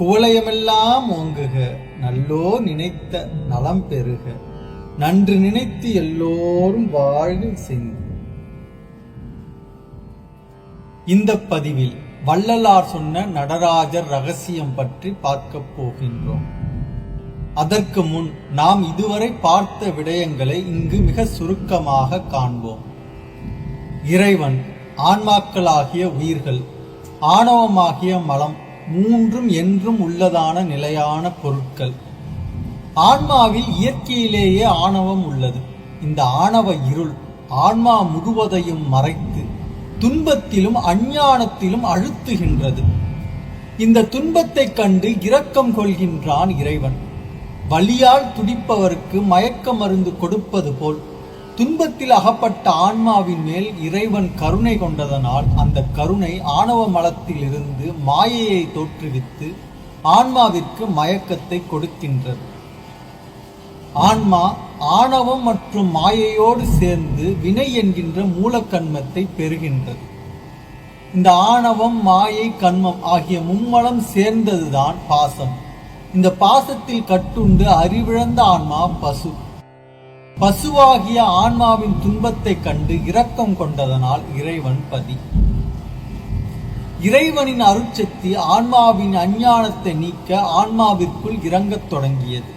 குவளையமெல்லாம் ஓங்குக நல்லோ நினைத்த நலம் பெறுக. நன்று நினைத்து எல்லோரும் வாழ்க சென்று இந்த பதிவில் வள்ளலார் சொன்ன நடராஜர் ரகசியம் பற்றி பார்க்கப் போகின்றோம். அதற்கு முன் நாம் இதுவரை பார்த்த விடயங்களை இங்கு மிக சுருக்கமாக காண்போம். இறைவன் ஆன்மாக்களாகிய உயிர்கள் ஆணவமாகிய மலம் மூன்றும் என்றும் உள்ளதான நிலையான பொருட்கள். ஆன்மாவில் இயற்கையிலேயே ஆணவம் உள்ளது. இந்த ஆணவ இருள் ஆன்மா முழுவதையும் மறைத்து துன்பத்திலும் அஞ்ஞானத்திலும் அழுத்துகின்றது. இந்த துன்பத்தைக் கண்டு இரக்கம் கொள்கின்றான் இறைவன். வலியால் துடிப்பவருக்கு மயக்க மருந்து கொடுப்பது போல் துன்பத்தில் அகப்பட்ட ஆன்மாவின் மேல் இறைவன் கருணை கொண்டதனால் அந்த கருணை ஆணவ மலத்திலிருந்து மாயையை தோற்றுவித்து ஆன்மாவிற்கு மயக்கத்தை கொடுக்கின்றது. ஆன்மா ஆணவம் மற்றும் மாயையோடு சேர்ந்து வினை என்கின்ற மூலக்கண்மத்தை பெறுகின்றது. இந்த ஆணவம் மாயை கண்மம் ஆகிய மும்மலம் சேர்ந்ததுதான் பாசம். இந்த பாசத்தில் கட்டுண்டு அறிவிழந்த ஆன்மா பசு. பசுவாகிய ஆன்மாவின் துன்பத்தை கண்டு இரக்கம் கொண்டதனால் இறைவன் பதி. இறைவனின் அருட்சக்தி ஆன்மாவின் அஞ்ஞானத்தை நீக்க ஆன்மாவிற்குள் இறங்கத் தொடங்கியது.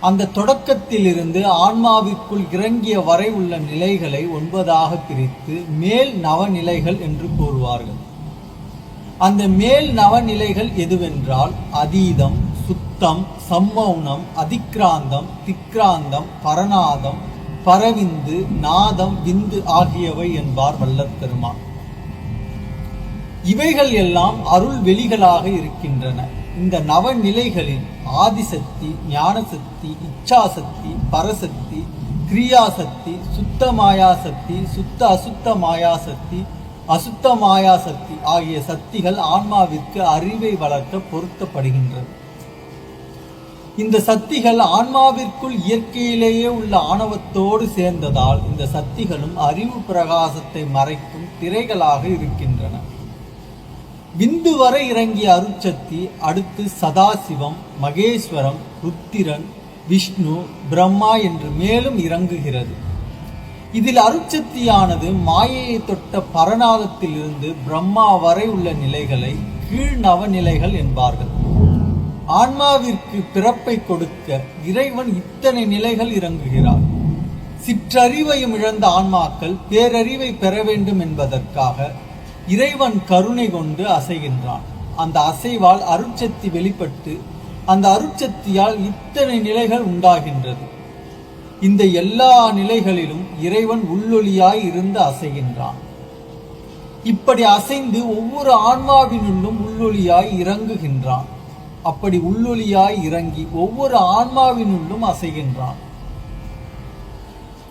அந்த தொடக்கத்திலிருந்து ஆன்மாவிற்குள் இறங்கிய வரை உள்ள நிலைகளை ஒன்பதாக பிரித்து மேல் நவநிலைகள் என்று கூறுவார்கள். அந்த மேல் நவநிலைகள் எதுவென்றால் அதீதம் சுத்தம் சம்மௌனம் அதிக்ராந்தம் திக்ராந்தம் பரநாதம் பரவிந்து நாதம் விந்து ஆகியவை என்பார் வல்லப்பெருமான் இவைகள் எல்லாம் அருள் வெளிகளாக இருக்கின்றன. இந்த நவநிலைகளில் ஆதிசக்தி ஞானசக்தி இச்சாசக்தி பரசக்தி கிரியாசக்தி சுத்த மாயாசக்தி சுத்த அசுத்த மாயாசக்தி அசுத்த மாயாசக்தி ஆகிய சக்திகள் ஆன்மாவிற்கு அறிவை வளர்க்க பொருத்தப்படுகின்றது இந்த சக்திகள் ஆன்மாவிற்குள் இயற்கையிலேயே உள்ள ஆணவத்தோடு சேர்ந்ததால் இந்த சக்திகளும் அறிவு பிரகாசத்தை மறைக்கும் திரைகளாக இருக்கின்றன. விந்து வரை இறங்கிய அருட்சக்தி அடுத்து சதாசிவம் மகேஸ்வரம் ருத்திரன் விஷ்ணு பிரம்மா என்று மேலும் இறங்குகிறது. இதில் அருட்சக்தியானது மாயையை தொட்ட பரநாதத்திலிருந்து பிரம்மா வரை உள்ள நிலைகளை கீழ் நவநிலைகள் என்பார்கள். ஆன்மாவிற்கு பிறப்பை கொடுக்க இறைவன் இத்தனை நிலைகள் இறங்குகிறார். சிற்றறிவையும் இழந்த ஆன்மாக்கள் பேரறிவை பெற வேண்டும் என்பதற்காக இறைவன் கருணை கொண்டு அசைகின்றான். அந்த அசைவால் அருட்சக்தி வெளிப்பட்டு அந்த அருட்சக்தியால் இத்தனை நிலைகள் உண்டாகின்றது. இந்த எல்லா நிலைகளிலும் இறைவன் உள்ளொளியாய் இருந்து அசைகின்றான். இப்படி அசைந்து ஒவ்வொரு ஆன்மாவினுள்ளும் உள்ளொளியாய் இறங்குகின்றான். அப்படி உள்ளொலியாய் இறங்கி ஒவ்வொரு ஆன்மாவினுள்ளும் அசைகின்றான்.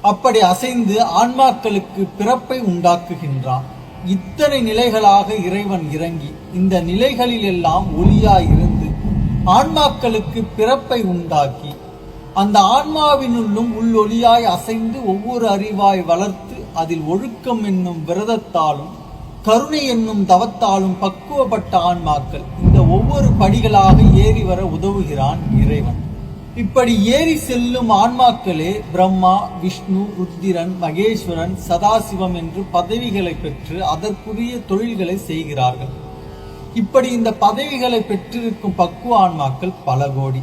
அப்படி அசைந்து ஆன்மாக்களுக்கு பிறப்பை உண்டாக்குகின்றான். இத்தனை நிலைகளாக இறைவன் இறங்கி இந்த நிலைகளில் எல்லாம் ஒளியாய் இருந்து ஆன்மாக்களுக்கு பிறப்பை உண்டாக்கி அந்த ஆன்மாவினுள்ளும் உள்ளொலியாய் அசைந்து ஒவ்வொரு அறிவாய் வளர்த்து அதில் ஒழுக்கம் என்னும் விரதத்தாலும் கருணை என்னும் தவத்தாலும் பக்குவப்பட்ட ஆன்மாக்கள் ஒவ்வொரு படிகளாக ஏறி வர உதவுகிறான் இறைவன். இப்படி ஏறி செல்லும் ஆன்மாக்களே பிரம்மா விஷ்ணு ருத்திரன் மகேஸ்வரன் சதாசிவம் என்று பதவிகளை பெற்று அதற்குரிய தொழில்களை செய்கிறார்கள். இப்படி இந்த பதவிகளை பெற்றிருக்கும் பக்குவ ஆன்மாக்கள் பல கோடி.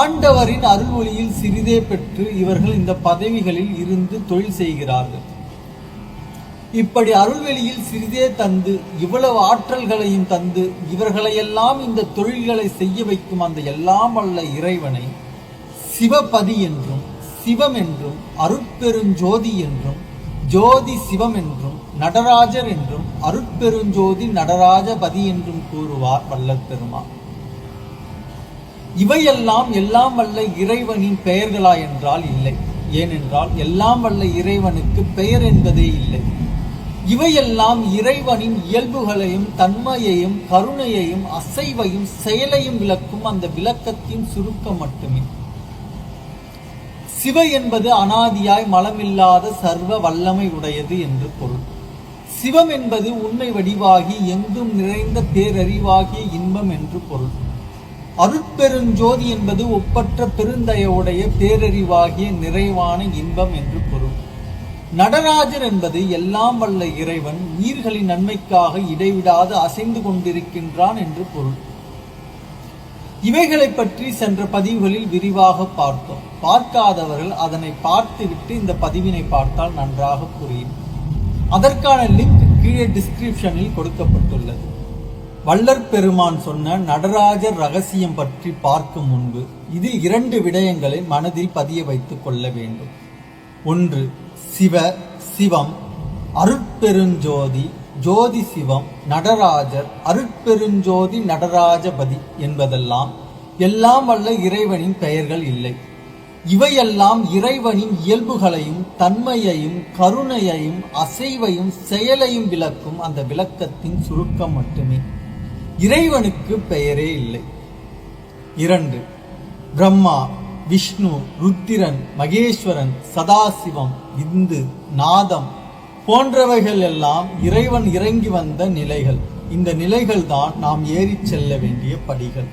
ஆண்டவரின் அருள் ஒளியில் சிறிதே பெற்று இவர்கள் இந்த பதவிகளில் இருந்து தொழில் செய்கிறார்கள். இப்படி அருள்வெளியில் சிறிதே தந்து இவ்வளவு ஆற்றல்களையும் தந்து இவர்களையெல்லாம் இந்த தொழில்களை செய்ய வைக்கும் அந்த எல்லாம் வல்ல இறைவனை சிவபதி என்றும் சிவம் என்றும் அருட்பெருஞ்சோதி என்றும் ஜோதி சிவம் என்றும் நடராஜர் என்றும் அருட்பெருஞ்சோதி நடராஜபதி என்றும் கூறுவார் வல்லப்பெருமா இவையெல்லாம் எல்லாம் வல்ல இறைவனின் பெயர்களா என்றால் இல்லை. ஏனென்றால் எல்லாம் வல்ல இறைவனுக்கு பெயர் என்பதே இல்லை. இவையெல்லாம் இறைவனின் இயல்புகளையும் தன்மையையும் கருணையையும் அசைவையும் செயலையும் விளக்கும் அந்த விளக்கத்தின் சுருக்கம் மட்டுமே. சிவ என்பது அனாதியாய் மலமில்லாத சர்வ வல்லமை உடையது என்று பொருள். சிவம் என்பது உண்மை வடிவாகி எங்கும் நிறைந்த பேரறிவாகிய இன்பம் என்று பொருள். அருட்பெருஞ்சோதி என்பது ஒப்பற்ற பெருந்தயவுடைய பேரறிவாகிய நிறைவான இன்பம் என்று பொருள். நடராஜர் என்பது எல்லாம் வல்ல இறைவன் உயிர்களின் நன்மைக்காக இடைவிடாது அசைந்து கொண்டிருக்கின்றான் என்று பொருள். இவைகளை பற்றி சென்ற பதிவுகளில் விரிவாக பார்த்தோம். பார்க்காதவர்கள் அதனை பார்த்துவிட்டு இந்த பதிவினை பார்த்தால் நன்றாக புரியும். அதற்கான லிங்க் கீழே டிஸ்கிரிப்ஷனில் கொடுக்கப்பட்டுள்ளது. வள்ளற் பெருமான் சொன்ன நடராஜர் ரகசியம் பற்றி பார்க்கும் முன்பு இதில் இரண்டு விடயங்களை மனதில் பதிய வைத்துக் கொள்ள வேண்டும். ஒன்று சிவ சிவம் அருட்பெருஞ்சோதி ஜோதி சிவம் நடராஜர் அருட்பெருஞ்சோதி நடராஜபதி என்பதெல்லாம் எல்லாம் வல்ல இறைவனின் பெயர்கள் இல்லை. இவையெல்லாம் இறைவனின் இயல்புகளையும் தன்மையையும் கருணையையும் அசைவையும் செயலையும் விளக்கும் அந்த விளக்கத்தின் சுருக்கம் மட்டுமே. இறைவனுக்கு பெயரே இல்லை. இரண்டு பிரம்மா விஷ்ணு ருத்திரன் மகேஸ்வரன் சதாசிவம் இந்து நாதம் போன்றவைகள் எல்லாம் இறைவன் இறங்கி வந்த நிலைகள். இந்த நிலைகள் தான் நாம் ஏறிச் செல்ல வேண்டிய படிகள்.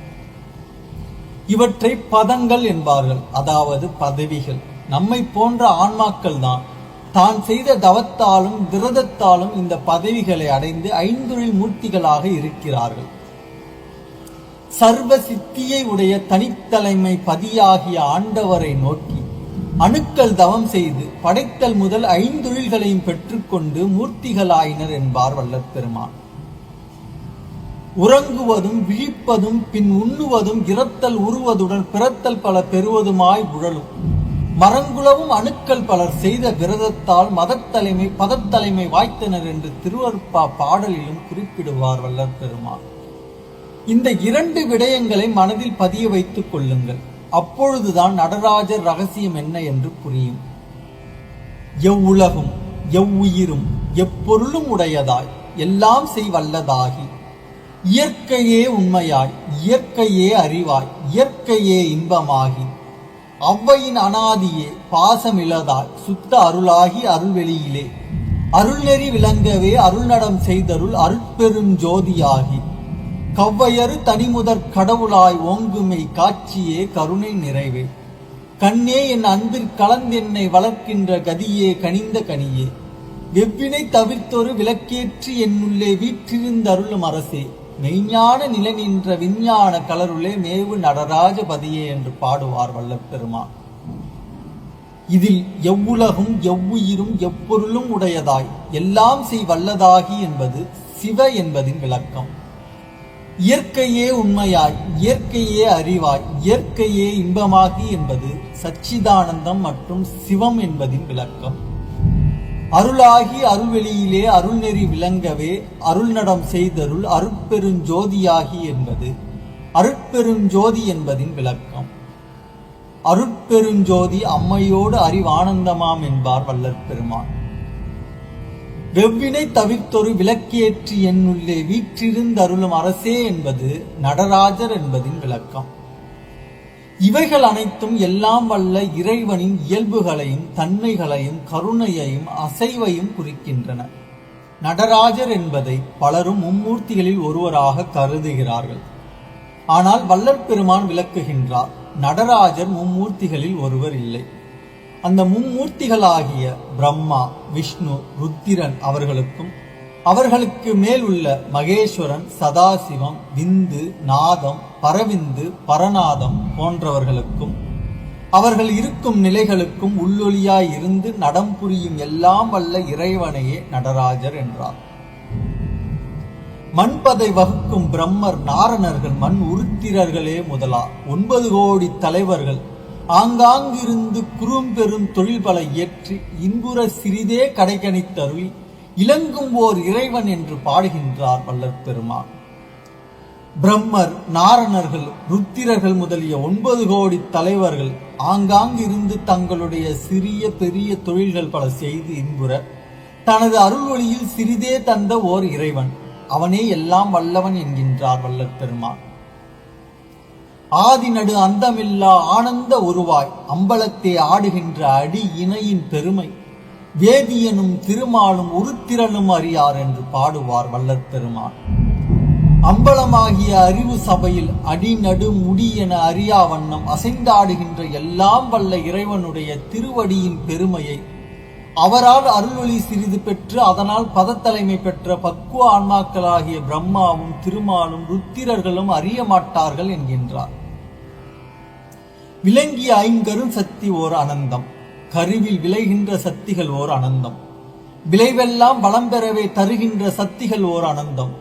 இவற்றை பதங்கள் என்பார்கள் அதாவது பதவிகள். நம்மை போன்ற ஆன்மாக்கள் தான். தான் செய்த தவத்தாலும் விரதத்தாலும் இந்த பதவிகளை அடைந்து ஐந்தொழில் மூர்த்திகளாக இருக்கிறார்கள். சர்வ சித்தியை உடைய தனித்தலைமை பதியாகிய ஆண்டவரை நோக்கி அணுக்கள் தவம் செய்து படைத்தல் முதல் ஐந்தொழில்களையும் பெற்றுக்கொண்டு மூர்த்திகளாயினர் என்பார் வல்லற் பெருமான் உறங்குவதும் விழிப்பதும் பின் உண்ணுவதும் இரத்தல் உருவதுடன் பிறத்தல் பல பெறுவதுமாய் உழலும். மரங்குளவும் அணுக்கள் பலர் செய்த விரதத்தால் மதத்தலைமை பதத்தலைமை வாய்த்தனர் என்று திருவருப்பா பாடலிலும் குறிப்பிடுவார் வல்லற் பெருமான் இந்த இரண்டு விடயங்களை மனதில் பதிய வைத்துக் கொள்ளுங்கள். அப்பொழுதுதான் நடராஜர் ரகசியம் என்ன என்று புரியும். எவ்வுலகும் எவ்வுயிரும் எப்பொருளும் உடையதாய் எல்லாம் செய்வல்லதாகி. இயற்கையே உண்மையாய் இயற்கையே அறிவாய் இயற்கையே இன்பமாகி. அவ்வையின் அனாதியே பாசமிலதாய் சுத்த அருளாகி அருள்வெளியிலே. அருள்நெறி விளங்கவே அருள்நடம் செய்தருள் அருட்பெருஞ்சோதியாகி கவ்வையறு தனிமுதற் கடவுளாய் ஓங்குமை காட்சியே கருணை நிறைவே. கண்ணே என் அன்பில் கலந்தென்னை வளர்க்கின்ற கதியே கனிந்த கனியே. வெவ்வினை தவிர்த்தொரு விளக்கேற்றி என்னுள்ளே வீற்றிருந்தருளும் அரசே. மெய்ஞான நிலை நின்ற விஞ்ஞான கலருளே மேவு நடராஜபதியே என்று பாடுவார் வல்லப்பெருமான். இதில் எவ்வுலகும் எவ்வுயிரும் எப்பொருளும் உடையதாய். எல்லாம் செய் வல்லதாகி என்பது சிவ என்பதின் விளக்கம். இயற்கையே உண்மையாய் இயற்கையே அறிவாய் இயற்கையே இன்பமாகி என்பது சச்சிதானந்தம் மற்றும் சிவம் என்பதின் விளக்கம். அருளாகி அருள்வெளியிலே அருள்நெறி விளங்கவே அருள்நடம் செய்தருள் அருட்பெருஞ்சோதியாகி என்பது அருட்பெருஞ்சோதி என்பதின் விளக்கம். அருட்பெருஞ்சோதி அம்மையோடு அறிவானந்தமாம் என்பார் வல்லற்பெருமான். வெவ்வினை தவிர்த்தொரு விளக்கேற்றி என்னுள்ளே வீற்றிருந்தருளும் அரசே என்பது நடராஜர் என்பதின் விளக்கம். இவைகள் அனைத்தும் எல்லாம் வல்ல இறைவனின் இயல்புகளையும் தன்மைகளையும் கருணையையும் அசைவையும் குறிக்கின்றன. நடராஜர் என்பதை பலரும் மும்மூர்த்திகளில் ஒருவராக கருதுகிறார்கள். ஆனால் வல்லற் பெருமான் விளக்குகின்றார் நடராஜர் மும்மூர்த்திகளில் ஒருவர் இல்லை. அந்த மும்மூர்த்திகளாகிய பிரம்மா விஷ்ணு ருத்திரன் அவர்களுக்கும் அவர்களுக்கு மேல் உள்ள மகேஸ்வரன் சதாசிவம் விந்து நாதம் பரவிந்து பரநாதம் போன்றவர்களுக்கும் அவர்கள் இருக்கும் நிலைகளுக்கும் உள்ளொளியாய் இருந்து நடம் புரியும் எல்லாம் வல்ல இறைவனையே நடராஜர் என்றார். மண்பதை வகுக்கும் பிரம்மர் நாரணர்கள் மண் உருத்திரர்களே முதலா. ஒன்பது கோடி தலைவர்கள் ஆங்காங்கிருந்து குறும்பெரும் தொழில் பல இயற்றி இன்புற சிறிதே கடைகணித்தருளி இலங்கும் ஓர் இறைவன் என்று பாடுகின்றார் வல்லற் பெருமான். பிரம்மர் நாரணர்கள் ருத்திரர்கள் முதலிய ஒன்பது கோடி தலைவர்கள் ஆங்காங்கிருந்து தங்களுடைய சிறிய பெரிய தொழில்கள் பல செய்து இன்புற தனது அருள் ஒளியில் சிறிதே தந்த ஓர் இறைவன். அவனே எல்லாம் வல்லவன் என்கின்றார் வல்லற் பெருமான். ஆதி நடு அந்தமில்லா ஆனந்த உருவாய். அம்பலத்தை ஆடுகின்ற அடி இணையின் பெருமை. வேதியனும் திருமாலும் உருத்திரனும் அறியார் என்று பாடுவார் வல்லற் பெருமான். அம்பலமாகிய அறிவு சபையில் அடி நடு முடி என அறியா வண்ணம் அசைந்தாடுகின்ற எல்லாம் வல்ல இறைவனுடைய திருவடியின் பெருமையை. அவரால் அருள்வழி சிறிது பெற்று அதனால் பதத்தலைமை பெற்ற பக்குவ ஆன்மாக்களாகிய பிரம்மாவும் திருமாலும் ருத்திரர்களும் அறிய மாட்டார்கள் என்கின்றார். விளங்கிய ஐங்கரும் சக்தி ஓர் அனந்தம். கருவில் விளைகின்ற சக்திகள் ஓர் அனந்தம். விளைவெல்லாம் வளம் பெறவே தருகின்ற சக்திகள் ஓர் அனந்தம்.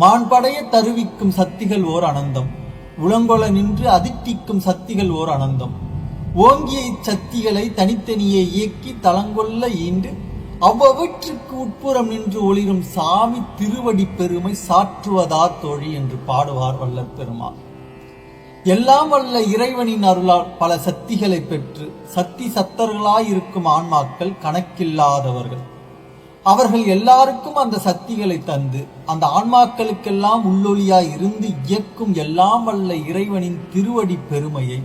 மாண்படைய தருவிக்கும் சக்திகள் ஓர் அனந்தம். உளங்கொள நின்று அதிர்த்திக்கும் சக்திகள் ஓர் அனந்தம். ஓங்கிய இச்சக்திகளை தனித்தனியே இயக்கி தளங்கொள்ள ஈண்டு அவ்வவற்றுக்கு உட்புறம் நின்று ஒளிரும் சாமி திருவடி பெருமை சாற்றுவதா தோழி என்று பாடுவார் வல்லற் பெருமாள். எல்லாம் வல்ல இறைவனின் அருளால் பல சக்திகளை பெற்று சக்தி சத்தர்களாயிருக்கும் ஆன்மாக்கள் கணக்கில்லாதவர்கள். அவர்கள் எல்லாருக்கும் அந்த சக்திகளை தந்து அந்த ஆன்மாக்களுக்கெல்லாம் உள்ளொலியாய் இருந்து இயக்கும் எல்லாம் வல்ல இறைவனின் திருவடி பெருமையை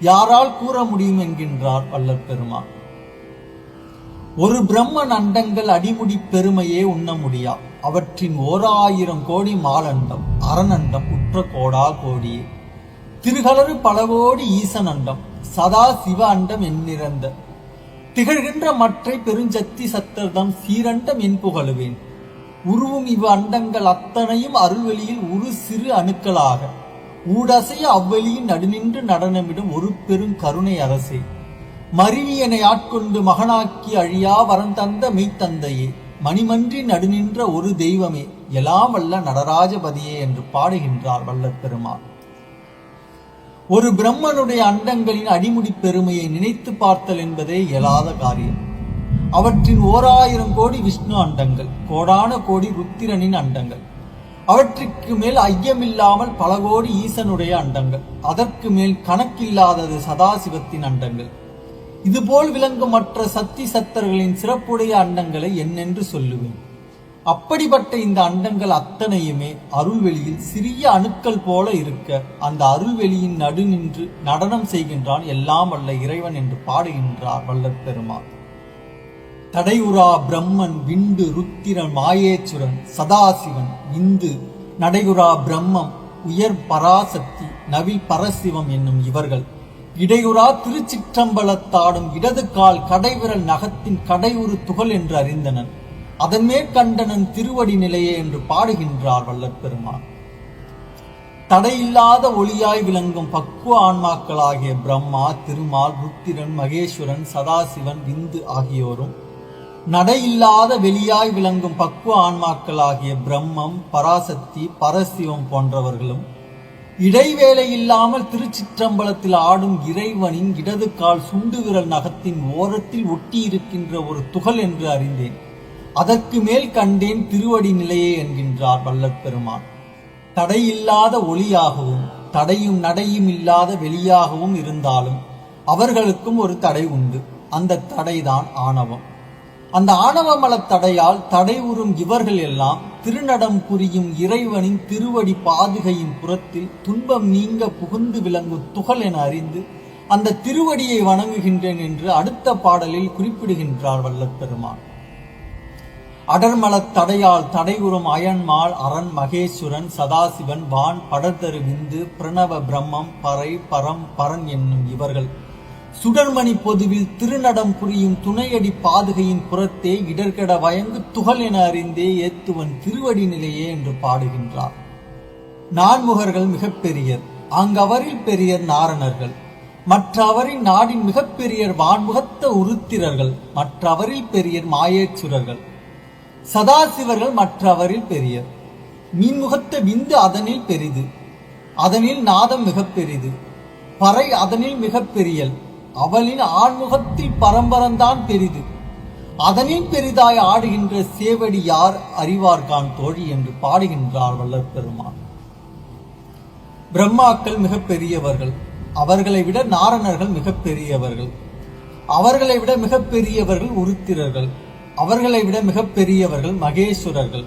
யாரால் கூற முடியும் என்கின்றார் வல்லற் பெருமான். ஒரு பிரம்மன் அண்டங்கள் அடிமுடி பெருமையே உண்ண முடியா? அவற்றின் ஓர் ஆயிரம் கோடி மாலண்டம் அரணண்டம் உற்ற கோடா கோடியே. திருகளறு பலவோடி ஈசன் அண்டம் சதா சிவ அண்டம் எண்ணிறந்த திகழ்கின்ற மற்றை பெருஞ்சக்தி சத்தர்தம் சீரண்டம் என் புகழுவேன். உருவும் இவ் அண்டங்கள் அத்தனையும் அருள்வெளியில் ஒரு சிறு அணுக்களாக. ஊடசைய அவ்வெளியின் நடுநின்று நடனமிடும் ஒரு பெரும் கருணை அரசே. மருவியனை ஆட்கொண்டு மகனாக்கி அழியா வரம் தந்த மெய்த்தந்தையே மணிமன்றி நடுநின்ற ஒரு தெய்வமே எல்லாம் வல்ல நடராஜபதியே என்று பாடுகின்றார் வல்லப்பெருமாள் ஒரு பிரம்மனுடைய அண்டங்களின் அடிமுடி பெருமையை நினைத்து பார்த்தல் என்பதே இயலாத காரியம். அவற்றின் ஓராயிரம் கோடி விஷ்ணு அண்டங்கள் கோடான கோடி ருத்திரனின் அண்டங்கள். அவற்றுக்கு மேல் ஐயமில்லாமல் பல கோடி ஈசனுடைய அண்டங்கள். அதற்கு மேல் கணக்கில்லாதது சதாசிவத்தின் அண்டங்கள். இதுபோல் விளங்கும் மற்ற சக்தி சத்தர்களின் சிறப்புடைய அண்டங்களை என்னென்று சொல்லுவேன். அப்படிப்பட்ட இந்த அண்டங்கள் அத்தனையுமே அருள்வெளியில் சிறிய அணுக்கள் போல இருக்க அந்த அருள்வெளியின் நடு நின்று நடனம் செய்கின்றான் எல்லாம் வல்ல இறைவன் என்று பாடுகின்றார் வல்லப்பெருமான். தடையுறா பிரம்மன் விண்டு ருத்திரன் மாயேச்சுரன் சதாசிவன் இந்து நடையுறா பிரம்மம் உயர் பராசக்தி நவி பரசிவம் என்னும் இவர்கள். இடையுறா திருச்சிற்றம்பலத்தாடும் இடது கால் கடைவிரல் நகத்தின் கடையுறு துகள் என்று அறிந்தனர். அதன் கண்டனன் திருவடி நிலையே என்று பாடுகின்றார் வல்லப்பெருமான். தடையில்லாத ஒளியாய் விளங்கும் பக்குவ ஆன்மாக்களாகிய பிரம்மா திருமால் ருத்திரன் மகேஸ்வரன் சதாசிவன் விந்து ஆகியோரும் நடையில்லாத வெளியாய் விளங்கும் பக்குவ ஆன்மாக்களாகிய பிரம்மம் பராசக்தி பரசிவம் போன்றவர்களும் இடைவேளை இல்லாமல் திருச்சிற்றம்பலத்தில் ஆடும் இறைவனின் இடது கால் சுண்டு விரல் நகத்தின் ஓரத்தில் ஒட்டியிருக்கின்ற ஒரு துகள் என்று அறிந்தேன். அதற்கு மேல் கண்டேன் திருவடி நிலையே என்கின்றார் வல்லப்பெருமான். தடையில்லாத ஒளியாகவும் தடையும் நடையும் இல்லாத வெளியாகவும் இருந்தாலும் அவர்களுக்கும் ஒரு தடை உண்டு. அந்த தடைதான் ஆணவம். அந்த ஆணவமலத் தடையால் தடை உறும் இவர்கள் எல்லாம் திருநடம் புரியும் இறைவனின் திருவடி பாதுகையின் புறத்தில் துன்பம் நீங்க புகுந்து விளங்கும் துகள் என அறிந்து அந்த திருவடியை வணங்குகின்றேன் என்று அடுத்த பாடலில் குறிப்பிடுகின்றார் வல்லப்பெருமான். அடர்மலத் தடையால் தடையுறும் அயன்மாள் அரண் மகேஸ்வரன் சதாசிவன் வான் படர்தரு விந்து பிரணவ பிரம்மம் பறை பரம் பரன் என்னும் இவர்கள். சுடர்மணி பொதுவில் திருநடம் புரியும் துணையடி பாதுகையின் புறத்தே இடர்கட வயங்கு துகள் என அறிந்தே ஏத்துவன் திருவடி நிலையே என்று பாடுகின்றார். நான்முகர்கள் மிகப்பெரியர் அங்கவரில் பெரியர் நாரணர்கள். மற்றவரின் நாடின் மிகப்பெரியர் வான்முகத்த உருத்திரர்கள் மற்றவரில் பெரியர் மாயேச்சுரர்கள். சதாசிவர்கள் மற்றவரில் பெரியர். மீன்முகத்த விந்து அதனில் பெரிது. அதனில் நாதம் மிகப்பெரிது பறை அதனில் மிகப் பெரியல். அவளின் ஆண்முகத்தில் பரம்பரந்தான் பெரிது. அதனில் பெரிதாய் ஆடுகின்ற சேவடி யார் அறிவார்கான் தோழி என்று பாடுகின்றார் வல்லர் பெருமான். பிரம்மாக்கள் மிக பெரியவர்கள். அவர்களை விட நாரணர்கள் மிக பெரியவர்கள். அவர்களை விட மிக பெரியவர்கள் உருத்திரர்கள். அவர்களை விட மிகப்பெரியவர்கள் மகேஸ்வரர்கள்.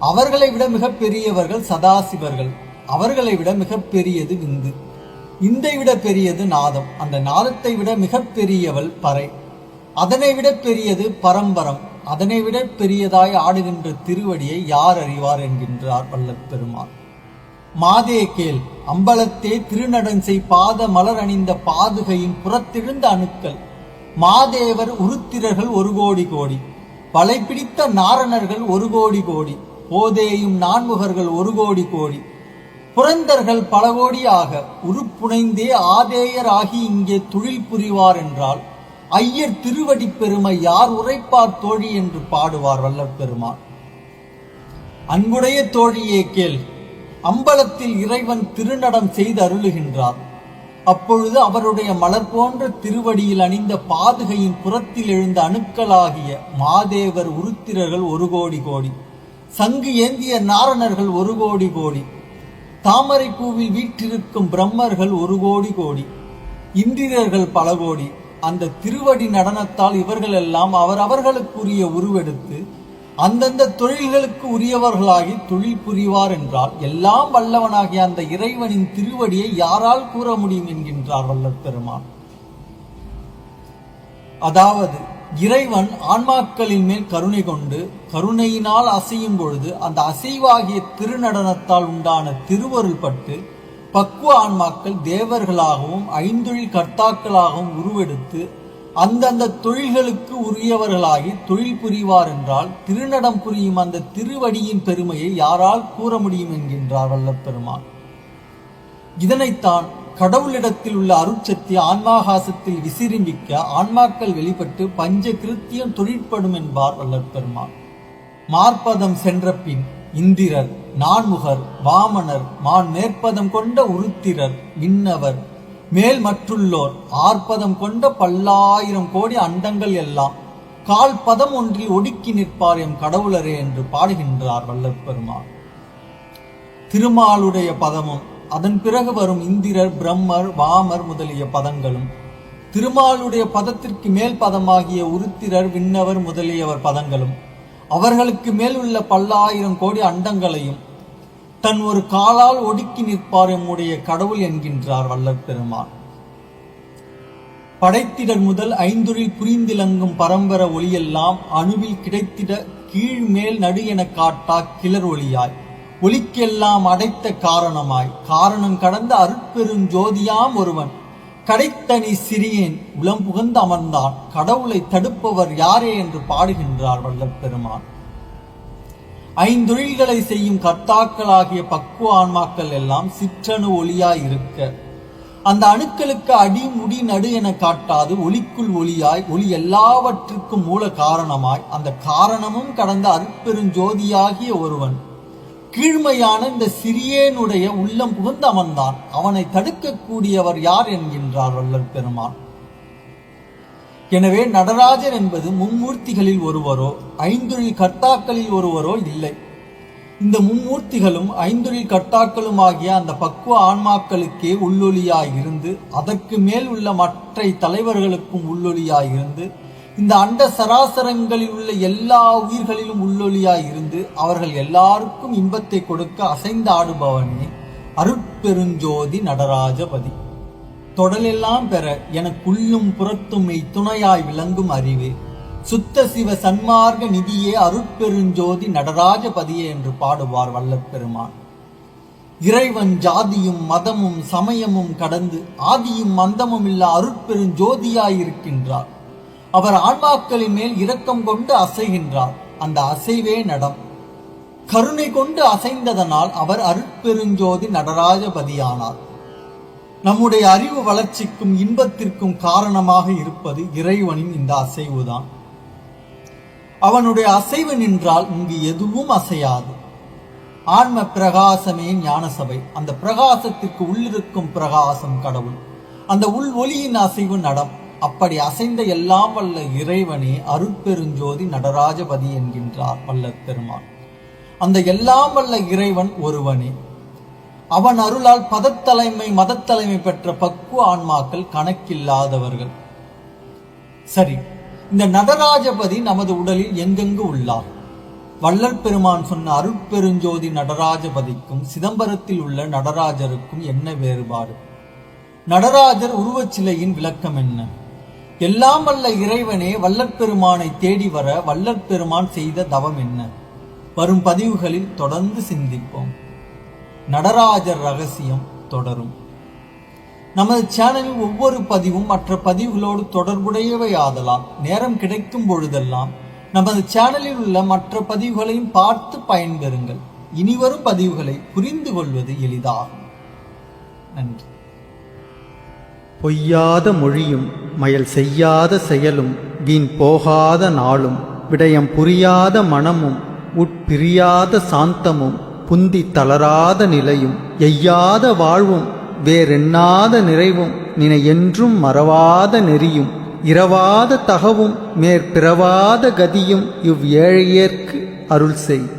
அவர்களை விட மிகப்பெரியவர்கள் சதாசிவர்கள். அவர்களை விட மிகப்பெரியது விந்து. இந்தை விட பெரியது நாதம். அந்த நாதத்தை விட மிகப்பெரியவள் பறை. அதனை விட பெரியது பரம்பரம். அதனை விட பெரியதாய் ஆடுகின்ற திருவடியை யார் அறிவார் என்கின்றார் வல்லப் பெருமாள் மாதே கேள் அம்பலத்தே திருநடன்சை பாத மலர் அணிந்த பாதுகையின் புறத்திருந்த அணுக்கள். மாதேவர் உருத்திரர்கள் ஒரு கோடி கோடி. பலை பிடித்த நாரணர்கள் ஒரு கோடி கோடி போதேயும் நான்முகர்கள் ஒரு கோடி கோடி. புரந்தர்கள் பல கோடியாக உருப்புனைந்தே ஆதேயர் ஆகி இங்கே தொழில் புரிவார் என்றால் ஐயர் திருவடி பெருமை யார் உரைப்பார் தோழி என்று பாடுவார் வல்லப்பெருமான் அன்புடைய தோழியே கேள் அம்பலத்தில் இறைவன் திருநடம் செய்து அருளுகின்றார். அப்பொழுது அவருடைய மலர் போன்ற திருவடியில் அணிந்த பாதுகையின் புறத்தில் எழுந்த அணுக்களாகிய மாதேவர் உருத்திரர்கள் ஒரு கோடி கோடி சங்கு ஏந்திய நாரணர்கள் ஒரு கோடி கோடி தாமரை பூவில் வீற்றிருக்கும் பிரம்மர்கள் ஒரு கோடி கோடி இந்திரர்கள் பல கோடி. அந்த திருவடி நடனத்தால் இவர்கள் எல்லாம் அவரவர்களுக்குரிய உருவெடுத்து அந்தந்த தொழில்களுக்கு உரியவர்களாகி தொழில் புரிவார் என்றால் எல்லாம் வல்லவனாகிய அந்த இறைவனின் திருவடியை யாரால் கூற முடியும் என்கின்றார் வல்லற் பெருமான். அதாவது இறைவன் ஆன்மாக்களின் மேல் கருணை கொண்டு கருணையினால் அசையும் பொழுது அந்த அசைவாகிய திருநடனத்தால் உண்டான திருவருள் பட்டு பக்குவ ஆன்மாக்கள் தேவர்களாகவும் ஐந்தொழில் கர்த்தாக்களாகவும் உருவெடுத்து அந்தந்த தொழில்களுக்கு உரியவர்களாகி தொழில் புரிவார் என்றால் திருநடம் புரியும் அந்த திருவடியின் பெருமையை யாரால் கூற முடியும் என்கின்றார் வல்லப்பெருமான். இதனைத்தான் கடவுளிடத்தில் உள்ள அருட்சக்தி ஆன்மாகாசத்தில் விசிறிம்பிக்க ஆன்மாக்கள் வெளிப்பட்டு பஞ்ச கிருத்தியம் தொழிற்படும் என்பார் வல்லற்பெருமான் மார்பதம் சென்ற பின் இந்திரர் நான்முகர் வாமனர் மான் மேற்பதம் கொண்ட உருத்திரர் விண்ணவர் மேல் மற்றுள்ளோர் ஆர்ப்பதம் கொண்ட பல்லாயிரம் கோடி அண்டங்கள் எல்லாம் கால் பதம் ஒன்றில் ஒடுக்கி நிற்பார் எம் கடவுளரே என்று பாடுகின்றார் வல்லற்பெருமான் திருமாலுடைய பதமும் அதன் பிறகு வரும் இந்திரர் பிரம்மர் வாமர் முதலிய பதங்களும் திருமாலுடைய பதத்திற்கு மேல் பதமாகிய உருத்திரர் விண்ணவர் முதலியவர் பதங்களும் அவர்களுக்கு மேல் உள்ள பல்லாயிரம் கோடி அண்டங்களையும் தன் ஒரு காலால் ஒடுக்கி நிற்பார் எம்முடைய கடவுள் என்கின்றார் வல்லற் பெருமான். முதல் ஐந்தொழில் புரிந்திலங்கும் பரம்பர ஒளியெல்லாம் அணுவில் கிடைத்திட கீழ்மேல் நடு என காட்டா கிளர் ஒளியாய். ஒளிக்கெல்லாம் அடைத்த காரணமாய். காரணம் கடந்த அருட்பெருஞ்சோதியாம் ஒருவன். கடைத்தனி சிறியேன் உளம் புகந்து அமர்ந்தான். கடவுளை தடுப்பவர் யாரே என்று பாடுகின்றார் வல்லற் பெருமான். ஐந்தொழில்களை செய்யும் கர்த்தாக்களாகிய பக்குவ ஆன்மாக்கள் எல்லாம் சிற்றணு ஒளியாய் இருக்க. அந்த அணுக்களுக்கு அடி முடி நடு என காட்டாது ஒளிக்குள் ஒளியாய் ஒளி எல்லாவற்றுக்கும் மூல காரணமாய் அந்த காரணமும் கடந்த அற்பெருஞ்சோதியாகிய ஒருவன். கீழ்மையான இந்த சிறியேனுடைய உள்ளம் புகுந்து அமர்ந்தான். அவனை தடுக்கக்கூடியவர் யார் என்கின்றார் வல்லல் பெருமான். எனவே நடராஜர் என்பது மும்மூர்த்திகளில் ஒருவரோ ஐந்தொழில் கர்த்தாக்களில் ஒருவரோ இல்லை. இந்த மும்மூர்த்திகளும் ஐந்தொழில் கர்த்தாக்களும் ஆகிய அந்த பக்குவ ஆன்மாக்களுக்கே உள்ளொலியாய் இருந்து அதற்கு மேல் உள்ள மற்ற தலைவர்களுக்கும் உள்ளொலியாய் இருந்து இந்த அண்ட சராசரங்களில் உள்ள எல்லா உயிர்களிலும் உள்ளொலியாய் இருந்து அவர்கள் எல்லாருக்கும் இன்பத்தை கொடுக்க அசைந்து ஆடுபவனே அருட்பெருஞ்சோதி நடராஜபதி. தொடலெல்லாம் பெற எனக்குள்ளும் புறத்தும் துணையாய் விளங்கும் அறிவே. சுத்த சிவ சன்மார்க்க நிதியே அருட்பெருஞ்சோதி நடராஜபதியே என்று பாடுவார் வல்லப்பெருமான். இறைவன் ஜாதியும் மதமும் சமயமும் கடந்து ஆதியும் மந்தமும் இல்ல அருட்பெருஞ்சோதியாயிருக்கின்றார் அவர் ஆன்மாக்களின் மேல் இரக்கம் கொண்டு அசைகின்றார். அந்த அசைவே நடம். கருணை கொண்டு அசைந்ததனால் அவர் அருட்பெருஞ்சோதி நடராஜபதியானார் நம்முடைய அறிவு வளர்ச்சிக்கும் இன்பத்திற்கும் காரணமாக இருப்பது இறைவனின் இந்த அசைவுதான். அவனுடைய அசைவு நின்றால் இங்கு எதுவும் அசையாது. ஆன்ம பிரகாசமே ஞானசபை. அந்த பிரகாசத்திற்கு உள்ளிருக்கும் பிரகாசம் கடவுள். அந்த உள் ஒளியின் அசைவு நடம். அப்படி அசைந்த எல்லாம் வல்ல இறைவனே அருட்பெருஞ்சோதி நடராஜபதி என்கின்றார் வல்ல பெருமான். அந்த எல்லாம் வல்ல இறைவன் ஒருவனே. அவன் அருளால் பதத்தலைமை மதத்தலைமை பெற்ற பக்குவ ஆன்மாக்கள் கணக்கில்லாதவர்கள். சரி இந்த நடராஜபதி நமது உடலில் எங்கெங்கு உள்ளார்? வள்ளல் பெருமான் சொன்ன அருட்பெருஞ்சோதி நடராஜபதிக்கும் சிதம்பரத்தில் உள்ள நடராஜருக்கும் என்ன வேறுபாடு? நடராஜர் உருவச் சிலையின் விளக்கம் என்ன? எல்லாம் வல்ல இறைவனே வல்லற்பெருமானை தேடி வர வல்லற்பெருமான் செய்த தவம் என்ன? வரும் பதிவுகளில் தொடர்ந்து சிந்திப்போம். நடராஜர் ரகசியம் தொடரும். நமது சேனலில் ஒவ்வொரு பதிவும் மற்ற பதிவுகளோடு தொடர்புடையவை ஆதலால் நேரம் கிடைக்கும் பொழுதெல்லாம் நமது சேனலில் உள்ள மற்ற பதிவுகளையும் பார்த்து பயன்பெறுங்கள். இனிவரும் பதிவுகளை புரிந்து கொள்வது எளிதாகும். நன்றி. பொய்யாத மொழியும் மயல் செய்யாத செயலும் வீண் போகாத நாளும் விடயம் புரியாத மனமும் உட்பிரியாத சாந்தமும் புந்தி தளராத நிலையும் எய்யாத வாழ்வும் வேறெண்ணாத நிறைவும் நினை என்றும் மறவாத நெறியும் இரவாத தகவும் மேற்பிறவாத கதியும் இவ் ஏழையேற்கு அருள் செய்.